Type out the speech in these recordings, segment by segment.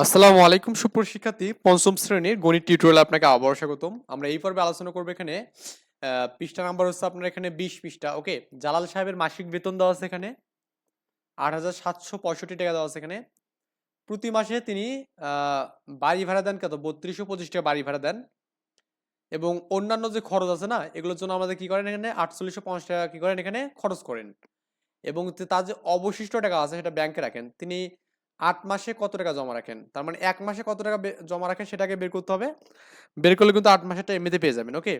আসসালামু আলাইকুম, সুপ্রিয় শিক্ষার্থী। পঞ্চম শ্রেণির গণিত টিউটোরিয়াল আপনাকে আবারও স্বাগতম। আমরা এই পর্বে আলোচনা করব এখানে পৃষ্ঠা নাম্বার হচ্ছে আপনার এখানে বিশ পৃষ্ঠা ওকে জালাল সাহেবের মাসিক বেতন দেওয়া আছে এখানে, আট হাজার সাতশো পঁয়ষট্টি টাকা দেওয়া আছে এখানে। প্রতি মাসে তিনি বাড়ি ভাড়া দেন কত? বত্রিশশো পঁচিশ টাকা বাড়ি ভাড়া দেন। এবং অন্যান্য যে খরচ আছে না, এগুলোর জন্য আমাদের কী করেন এখানে? আটচল্লিশশো পঞ্চাশ টাকা কী করেন এখানে? খরচ করেন। এবং তার যে অবশিষ্ট টাকা আছে সেটা ব্যাংকে রাখেন। তিনি আট মাসে কত টাকা জমা রাখেন? তার মানে এক মাসে কত টাকা জমা রাখেন সেটাকে বের করতে হবে। বের করলে কিন্তু আট মাসেরটা এমনিতে পেয়ে যাবেন ওকে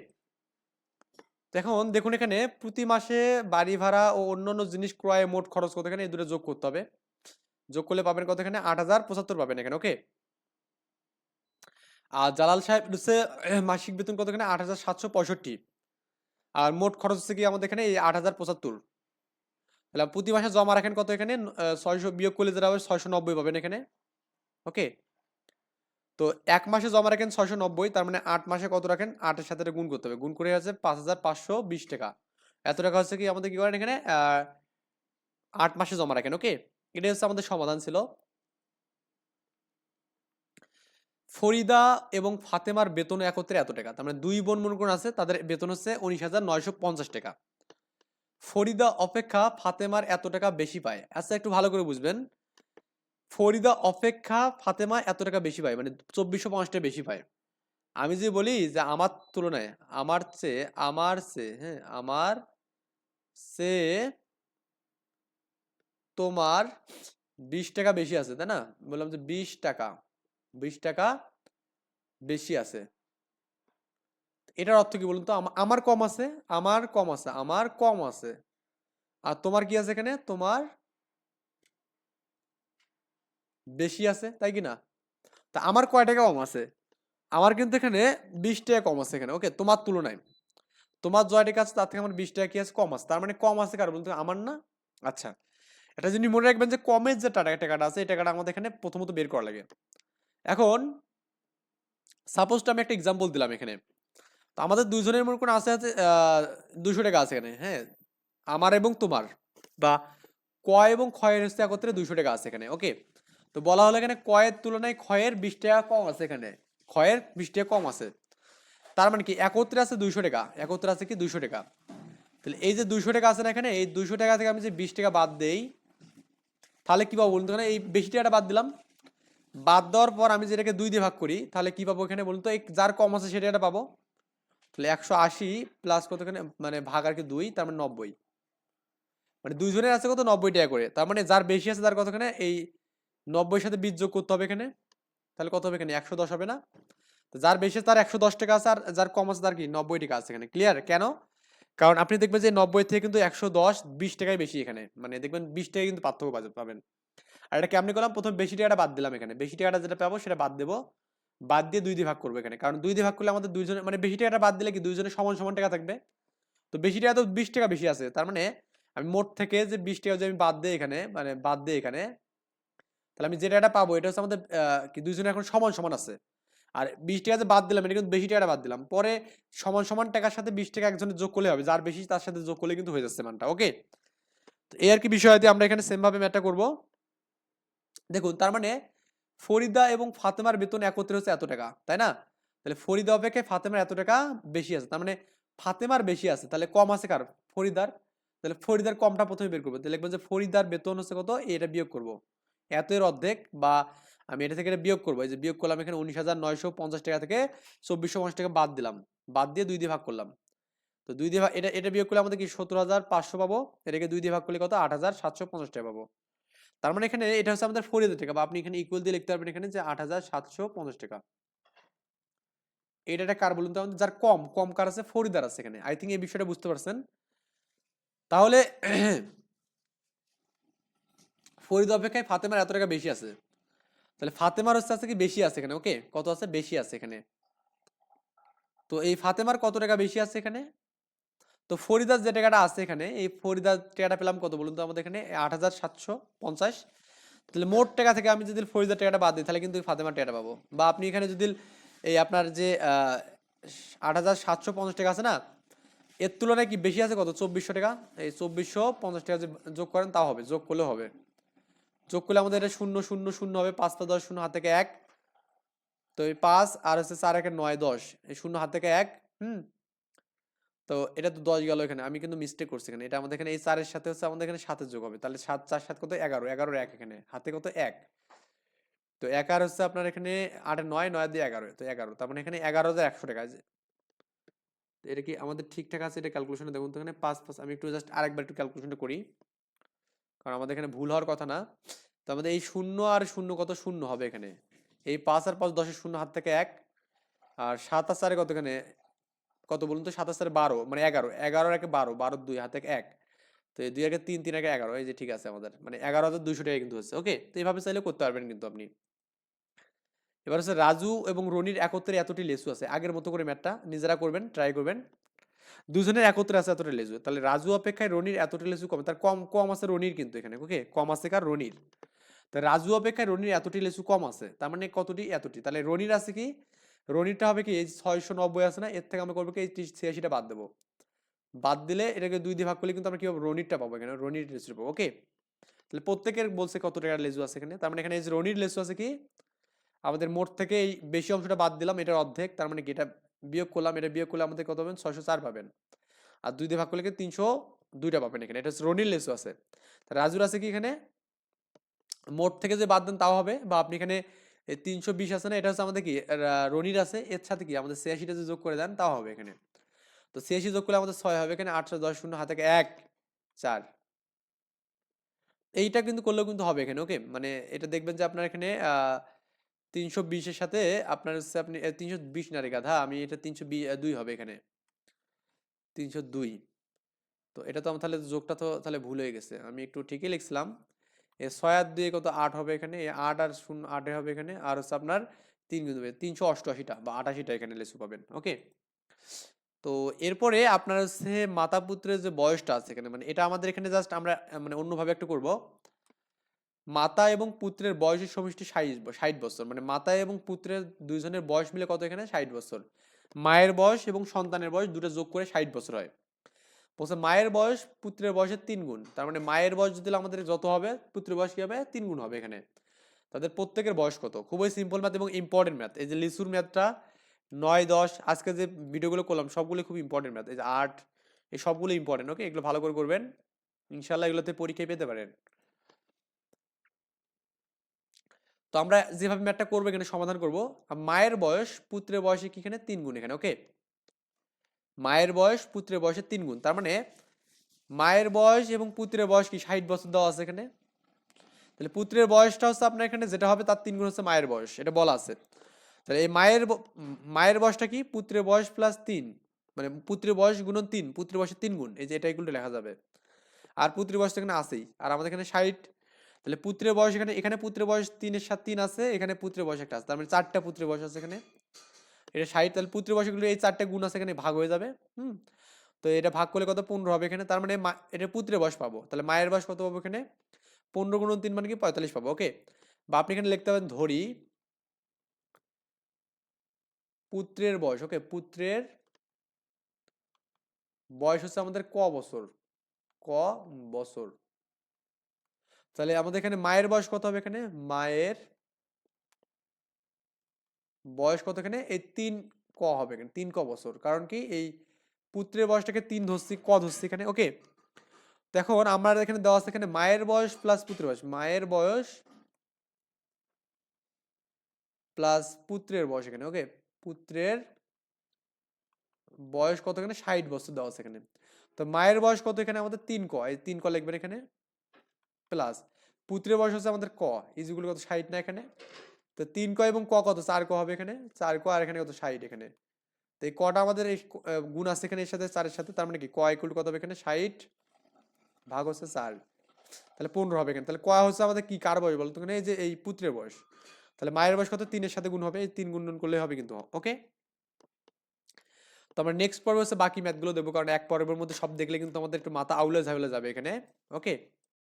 এখন দেখুন এখানে প্রতি মাসে বাড়ি ভাড়া ও অন্যান্য জিনিস ক্রয়ে মোট খরচ কত এখানে? এই দুটো যোগ করতে হবে। যোগ করলে পাবেন কত এখানে? আট হাজার পঁচাত্তর পাবেন এখানে ওকে আর জালাল সাহেব হচ্ছে মাসিক বেতন কত এখানে? আট হাজার সাতশো পঁয়ষট্টি। আর মোট খরচ হচ্ছে কি আমাদের এখানে? এই আট হাজার পঁচাত্তর। তাহলে প্রতি মাসে জমা রাখেন কত এখানে? ছয়শো বিয়োগ করলে যেটা হবে ছয়শো নব্বই পাবেন এখানে। ওকে? তো এক মাসে জমা রাখেন ছয়শো নব্বই, তার মানে আট মাসে কত রাখেন? আটের সাথে গুণ করতে হবে। গুণ করে আছে পাঁচ হাজার পাঁচশো বিশ টাকা। এত টাকা হচ্ছে কি আমাদের কি করেন এখানে? আট মাসে জমা রাখেন, ওকে? এটা হচ্ছে আমাদের সমাধান ছিল। ফরিদা এবং ফাতেমার বেতন একত্রে এত টাকা। তার মানে দুই বোন মনে করুন আছে, তাদের বেতন হচ্ছে উনিশ হাজার নয়শো পঞ্চাশ টাকা। ফরিদা অপেক্ষা ফাতেমার এত টাকা বেশি পায়। আচ্ছা একটু ভালো করে বুঝবেন। ফরিদা অপেক্ষা ফাতেমা এত টাকা বেশি পায় মানে চব্বিশশো পঞ্চাশ টাকা বেশি পায়। আমি যে বলি যে আমার তুলনায়, আমার চেয়ে আমার চেয়ে হ্যাঁ আমার চেয়ে তোমার বিশ টাকা বেশি আছে, তাই না? বললাম যে বিশ টাকা বিশ টাকা বেশি আছে। এটার অর্থ কি বলুন তো? আমার কম আছে, আমার কম আছে, আমার কম আছে। আর তোমার কি আছে এখানে? তোমার বেশি আছে, তাই কি না? তা আমার কয় টাকা কম আছে? আমার কিন্তু এখানে বিশ টাকা কম আছে এখানে, ওকে? তোমার তুলনায়। তোমার জয় টাকা আছে, তার থেকে আমার বিশ টাকা কি আছে? কম আছে। তার মানে কম আছে কার বলতে আমার না? আচ্ছা। এটা যদি মনে রাখবেন যে কমের যে টাকা, টাকাটা আছে, এই টাকাটা আমাদের এখানে প্রথমত বের করা লাগে। এখন সাপোজটা আমি একটা এক্সাম্পল দিলাম এখানে। তো আমাদের দুইজনের মনে কোনো আছে আছে দুশো টাকা আছে এখানে হ্যাঁ? আমার এবং তোমার, বা কয় এবং ক্ষয়ের হচ্ছে একত্রে দুইশো টাকা আছে এখানে ওকে তো বলা হলো এখানে কয়ের তুলনায় ক্ষয়ের বিশ টাকা কম আছে এখানে, ক্ষয়ের বিশ টাকা কম আছে। তার মানে কি, একত্রে আছে দুইশো টাকা, একত্রে আছে কি দুইশো টাকা। তাহলে এই যে দুইশো টাকা আছে না এখানে, এই দুইশো টাকা থেকে আমি যে বিশ টাকা বাদ দেই, তাহলে কি পাবো বলুন তো? এই বেশি টাকাটা বাদ দিলাম। বাদ দেওয়ার পর আমি যেটাকে দুই দিয়ে ভাগ করি, তাহলে কি পাবো এখানে বলুন তো? এই যার কম আছে সেটা পাবো। তাহলে একশো আশি প্লাস কত এখানে মানে ভাগ আর কি দুই, তার মানে নব্বই। মানে দুইজনের আছে কত? নব্বই টাকা করে। তার মানে যার বেশি আছে তার কতখানে? এই নব্বই সাথে বীজ যোগ করতে হবে এখানে। তাহলে কত হবে এখানে? একশো দশ হবে না? যার বেশি তার একশো দশ টাকা আছে আর যার কম আছে তার কি? নব্বই টাকা আছে এখানে। ক্লিয়ার কেন? কারণ আপনি দেখবেন যে নব্বই থেকে কিন্তু একশো দশ বিশ টাকায় বেশি এখানে। মানে দেখবেন বিশ টাকা কিন্তু পার্থক্য পাবেন। আর এটা কেমনি করলাম? প্রথম বেশি টাকাটা বাদ দিলাম এখানে। বেশি টাকাটা যেটা পাবো সেটা বাদ দেবো। বাদ দিয়ে দুই দিয়ে ভাগ করব এখানে। কারণ দুই দিয়ে ভাগ করলে আমাদের দুইজনের মানে বেশি টাকাটা বাদ দিলে কি দুইজনের সমান সমান টাকা থাকবে? তো বেশি টাকা তো বিশ টাকা বেশি আছে। তার মানে আমি মোট থেকে যে বিশ টাকা যদি আমি বাদ দিই এখানে মানে বাদ দিই এখানে, তাহলে আমি যে টাকাটা পাবো, এটা হচ্ছে আমাদের কি দুইজনের এখন সমান সমান আছে। আর বিশ টাকা যে বাদ দিলাম, এটা কিন্তু বেশি টাকাটা বাদ দিলাম। পরে সমান সমান টাকার সাথে বিশ টাকা একজনের যোগ করলে হবে। যার বেশি তার সাথে যোগ করলে কিন্তু হয়ে যাচ্ছে মানটা ওকে তো এই আর কি বিষয় আমরা এখানে সেমভাবে ম্যাটটা করব। দেখুন, তার মানে ফরিদা এবং ফাতেমার বেতন একত্রে হচ্ছে এত টাকা, তাই না? তাহলে ফরিদা অপেক্ষায় ফাতেমার এত টাকা বেশি আছে, তার মানে ফাতেমার বেশি আছে, তাহলে কম আছে কার? ফরিদার। তাহলে ফরিদার কমটা প্রথমে বের করব, তাহলে লিখব যে ফরিদার বেতন হচ্ছে কত? এটা বিয়োগ করব। এত এর অর্ধেক বা আমি এটা থেকে এটা বিয়োগ করব, এই যে বিয়োগ করলাম এখানে উনিশ হাজার নয়শো পঞ্চাশ টাকা থেকে চব্বিশশো পঞ্চাশ টাকা বাদ দিলাম, বাদ দিয়ে দুই দিয়ে ভাগ করলাম। তো দুই দিয়ে ভাগ, এটা এটা বিয়োগ করলে আমাদের কি সত্তর হাজার পাঁচশো পাবো? এটাকে দুই দিয়ে ভাগ করলে কত? আট হাজার সাতশো পঞ্চাশ টাকা পাবো। তার মানে এখানে এটা হচ্ছে আমাদের ফরিদের টাকা বা আপনি এখানে ইকুয়াল দিয়ে লিখতে পারবেন এখানে যে আট হাজার সাতশো পঞ্চাশ টাকা। এটা কার বলুন তো আমাদের? যার কম কম কার আছে? ফরিদার আছে এখানে। আই থিঙ্ক এই বিষয়টা বুঝতে পারছেন। তাহলে ফরিদ অপেক্ষায় ফাতেমার এত টাকা বেশি আছে। তাহলে ফাতেমার হচ্ছে আছে কি বেশি আছে এখানে? ওকে কত আছে? বেশি আছে এখানে। তো এই ফাতেমার কত টাকা বেশি আছে এখানে? তো ফরিদার যে টাকাটা আছে এখানে, এই ফরিদার টাকাটা পেলাম কত বলুন তো? আমাদের এখানে আট হাজার সাতশো পঞ্চাশ। তাহলে মোট টাকা থেকে আমি যদি ফরিদার টাকাটা বাদ দিই, তাহলে কিন্তু ফাতেমার টাকাটা পাবো। বা আপনি এখানে যদি এই আপনার যে আট হাজার সাতশো পঞ্চাশ টাকা আছে না, এর তুলনায় কি বেশি আছে কত? চব্বিশশো টাকা? এই চব্বিশশো পঞ্চাশ টাকা যোগ করেন তাও হবে, যোগ করলেও হবে। যোগ করলে আমাদের এটা শূন্য শূন্য শূন্য হবে পাঁচটা দশ, শূন্য হাত থেকে এক। তো এই পাঁচ আর হচ্ছে চার একে নয় দশ, এই শূন্য হাত থেকে এক, হুম? তো এটা তো দশ গেল এখানে। আমি কিন্তু মিস্টেক করছি এখানে। এটা আমাদের এখানে এই চারের সাথে হচ্ছে আমাদের এখানে সাতের যোগ হবে। তাহলে সাত, চার, সাত কত? এগারো। এগারোর এক এখানে। হাতে কত? এক। তো এক আর হচ্ছে আপনার এখানে আটে, নয় নয় দিয়ে এগারো। তো এগারো। তার মানে এখানে এগারো হাজার একশো টাকা। আছে এটা কি আমাদের ঠিকঠাক আছে? এটা ক্যালকুলেশনে দেখুন তো এখানে পাঁচ পাঁচ। আমি একটু জাস্ট আরেকবার একটু ক্যালকুলেশনটা করি। কারণ আমাদের এখানে ভুল হওয়ার কথা না। তো আমাদের এই শূন্য আর শূন্য কত? শূন্য হবে এখানে। এই পাঁচ আর পাঁচ, দশের শূন্য, হাত থেকে এক। আর সাত আর চারে কত এখানে? কত বলুন তো? সাত আর বারো মানে এগারো। এগারো একে বারো বারো দুই, হাত এক। তো এই দুই একে তিন তিন একে এগারো, এই যে ঠিক আছে আমাদের। মানে এগারো হাজার দুইশো টাকা কিন্তু হচ্ছে, ওকে? তো এইভাবে চাইলে করতে পারবেন কিন্তু আপনি। এবার হচ্ছে রাজু এবং রনির একত্রে এতটি লেসু আছে। আগের মতো করে ম্যাথটা নিজেরা করবেন ট্রাই করবেন। দুজনের একত্রে আছে এতটা লেসু। তাহলে রাজু অপেক্ষায় রনির এতটা লেসু কম, তার কম কম আছে রনির কিন্তু এখানে, ওকে? কম আছে কার? রনির। তো রাজু অপেক্ষায় রনির এতটি লেসু কম আছে, তার মানে কতটি? এতটি। তাহলে রনির আছে কি? রনিরটা হবে কি এই ছয়শো নব্বই আছে না, এর থেকে আমরা করব কি এই ছিয়াশিটা বাদ দেবো। বাদ দিলে এটাকে দুই দিয়ে ভাগ করলে কিন্তু আমরা কি পাবো? রনিরটা পাবো এখানে, রনির লেসু পাবো ওকে তাহলে প্রত্যেকের বলছে কত টাকার লেসু আছে এখানে? তার মানে এখানে এই যে রনির লেসু আছে কি? আমাদের মোট থেকে এই বেশি অংশটা বাদ দিলাম, এটার অর্ধেক, তার মানে কি এটা বিয়োগ করলাম, এটা বিয়োগ করলে আমাদের কত পাবেন? ছয়শো চার পাবেন। আর দুই দিয়ে ভাগ করলে কি তিনশো দুইটা পাবেন এখানে, এটা হচ্ছে রনির লেসু আছে। রাজুর আছে কি এখানে? মোট থেকে যে বাদ দেন তাও হবে, বা আপনি এখানে তিনশো বিশ আছে না, এটা হচ্ছে আমাদের কি রনির আছে, এর সাথে কি আমাদের ছিয়াশিটা যে যোগ করে দেন, তাও হবে এখানে। তো ছিয়াশি যোগ করলে আমাদের ছয় হবে, এখানে আটশো দশ শূন্য, হাতে এক চার। এইটা কিন্তু করলেও কিন্তু হবে এখানে, ওকে? মানে এটা দেখবেন যে আপনার এখানে তিনশো বিশের সাথে আপনার হচ্ছে আপনি তিনশো বিশ না রে গাধা, আমি এটা তিনশো দুই হবে এখানে। তিনশো দুই। তো এটা তো আমার তাহলে যোগটা তো তাহলে ভুল হয়ে গেছে, আমি একটু ঠিকই লিখছিলাম। এ ছয় আর দুই কত আট হবে এখানে? এ আট আর শূন্য, আটে হবে এখানে, আর হচ্ছে আপনার তিন কিন্তু হবে, তিনশো অষ্টআশিটা বা আটাশিটা এখানে লেসু পাবেন, ওকে? তো এরপরে আপনার হচ্ছে মাতা পুত্রের যে বয়সটা আছে এখানে মানে এটা আমাদের এখানে জাস্ট আমরা মানে অন্যভাবে একটু করব। মাতা এবং পুত্রের বয়সের সমষ্টি ষাট ষাট বছর মানে মাতা এবং পুত্রের দুইজনের বয়স মিলে কত এখানে? ষাট বছর। মায়ের বয়স এবং সন্তানের বয়স দুটো যোগ করে ষাট বছর হয়। বলছে মায়ের বয়স পুত্রের বয়সের তিন গুণ। তার মানে মায়ের বয়স যদি আমাদের যত হবে, পুত্রের বয়স কি হবে? তিন গুণ হবে এখানে। তাদের প্রত্যেকের বয়স কত? খুবই সিম্পল ম্যাথ এবং ইম্পর্টেন্ট ম্যাথ এই যে লিসুর ম্যাথটা নয়, দশ, আজকে যে ভিডিওগুলো করলাম সবগুলো খুব ইম্পর্টেন্ট ম্যাথ এই যে আট, এই সবগুলো ইম্পর্টেন্ট ওকে এগুলো ভালো করে করবেন। ইনশাল্লাহ এগুলোতে পরীক্ষায় পেতে পারেন। তো আমরা যেভাবে ম্যাথটা করব, এখানে সমাধান করব। মায়ের বয়স পুত্রের বয়সে কি এখানে? তিন গুণ এখানে ওকে মায়ের বয়স, পুত্রের বয়সের তিন গুণ। তার মানে মায়ের বয়স এবং পুত্রের বয়স কি ষাট বছর দেওয়া আছে এখানে? তাহলে পুত্রের বয়সটা হচ্ছে আপনার এখানে, যেটা হবে তার তিন গুণ হচ্ছে মায়ের বয়স, এটা বলা আছে। তাহলে এই মায়ের মায়ের বয়সটা কি? পুত্রের বয়স প্লাস তিন মানে পুত্রের বয়স গুণন তিন, পুত্রের বয়সের তিন গুণ, এই যে এটা এগুলো লেখা যাবে। আর পুত্রের বয়স এখানে আছেই, আর আমাদের এখানে ষাট। তাহলে পুত্রের বয়স এখানে এখানে পুত্রের বয়স তিনের সাত তিন আছে, এখানে পুত্রের বয়স একটা আছে, তার মানে চারটা পুত্রের বয়স আছে এখানে। এটা ষাট তাহলে পুত্রের বয়সগুলো এই চারটে গুণ আছে এখানে ভাগ হয়ে যাবে, হুম? তো এটা ভাগ করলে কত? পনেরো হবে এখানে, তার মানে এটা পুত্রের বয়স পাবো। তাহলে মায়ের বয়স কত পাবো এখানে? পনেরো গুণ তিন মানে কি? পঁয়তাল্লিশ পাবো ওকে বা আপনি এখানে লিখতে পারেন ধরি, পুত্রের বয়স ওকে পুত্রের বয়স হচ্ছে আমাদের ক বছর? ক বছর। তাহলে আমাদের এখানে মায়ের বয়স কত হবে এখানে? মায়ের বয়স কত এখানে এই তিন ক হবে এখানে, তিন ক বছর। কারণ কি? এই পুত্রের বয়সটাকে তিন ধরছি, ক ধরছি এখানে, ওকে? দেখুন আমার এখানে দেওয়া আছে এখানে মায়ের বয়স প্লাস পুত্রের বয়স। মায়ের বয়স প্লাস পুত্রের বয়স এখানে, ওকে? পুত্রের বয়স কত এখানে ষাট বছর দেওয়া আছে এখানে। তো মায়ের বয়স কত এখানে? আমাদের তিন ক। এই তিন ক লিখবেন এখানে? প্লাস পুত্রের বয়স হচ্ছে আমাদের ক। ইজিগুলো কত? ষাট না এখানে? তো তিন ক এবং ক কত? চার ক হবে এখানে? চার ক আর এখানে কত? ষাট এখানে। তো এই কটা আমাদের এই গুণ আছে এখানে, এর সাথে, চারের সাথে, তার মানে কি? ক ইকুয়াল কত হবে এখানে? ষাট ভাগ হচ্ছে চার। তাহলে পনেরো হবে এখানে। তাহলে ক হচ্ছে আমাদের কি? কার বয়স বলতো? এখানে এই যে, এই পুত্রের বয়স। তাহলে মায়ের বয়স কত? তিনের সাথে গুণ হবে। এই তিন গুণ করলে হবে কিন্তু, ওকে? তো আমরা নেক্সট পর্ব হচ্ছে বাকি ম্যাথগুলো দেবো। কারণ এক পর্বের মধ্যে সব দেখলে কিন্তু আমাদের একটু মাথা আউলে ঝাউলে যাবে এখানে, ওকে?